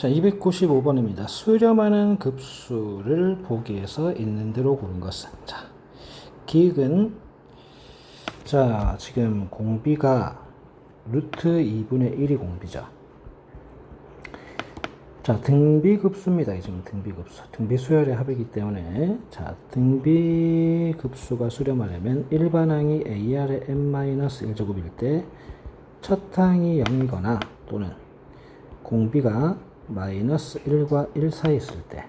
자, 295번입니다. 수렴하는 급수를 보기에서 있는 대로 고른 것은. 자, 기획은, 자, 지금 공비가 루트 2분의 1이 공비죠. 자, 등비급수입니다. 지금 등비급수. 등비수열의 합이기 때문에, 자, 등비급수가 수렴하려면 일반항이 AR의 n-1제곱일 때, 첫 항이 0이거나 또는 공비가 마이너스 1과 1 사이 있을 때,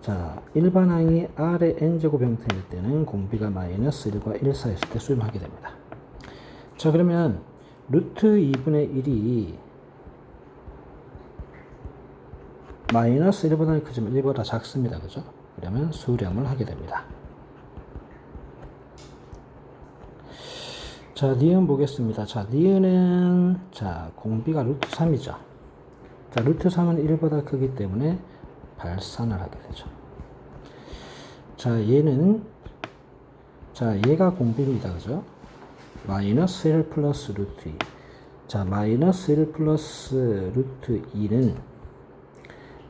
자, 일반항이 R의 n제곱 형태일 때는 공비가 마이너스 1과 1 사이 있을 때 수렴하게 됩니다. 자, 그러면 루트 2분의 1이 마이너스 1보다 크지만 1보다 작습니다. 그죠? 그러면 수렴을 하게 됩니다. 자, 니은 보겠습니다. 자, 니은은, 자, 공비가 루트 3이죠. 자, 루트 3은 1보다 크기 때문에 발산을 하게 되죠. 자, 얘는, 자, 얘가 공비입니다. 그죠? 마이너스 1 플러스 루트 2. 자, 마이너스 1 플러스 루트 2는,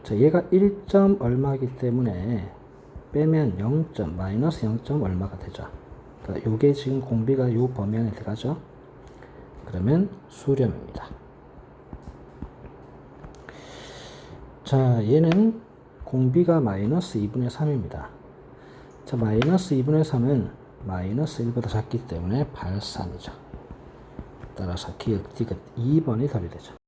자, 얘가 1점 얼마이기 때문에 빼면 0점, 마이너스 0점 얼마가 되죠. 그러니까 요게 지금 공비가 요 범위 안에 들어가죠. 그러면 수렴입니다. 자, 얘는 공비가 마이너스 2분의 3입니다. 자, 마이너스 2분의 3은 마이너스 1보다 작기 때문에 발산이죠. 따라서 기억, 디귿 2번이 답이 되죠.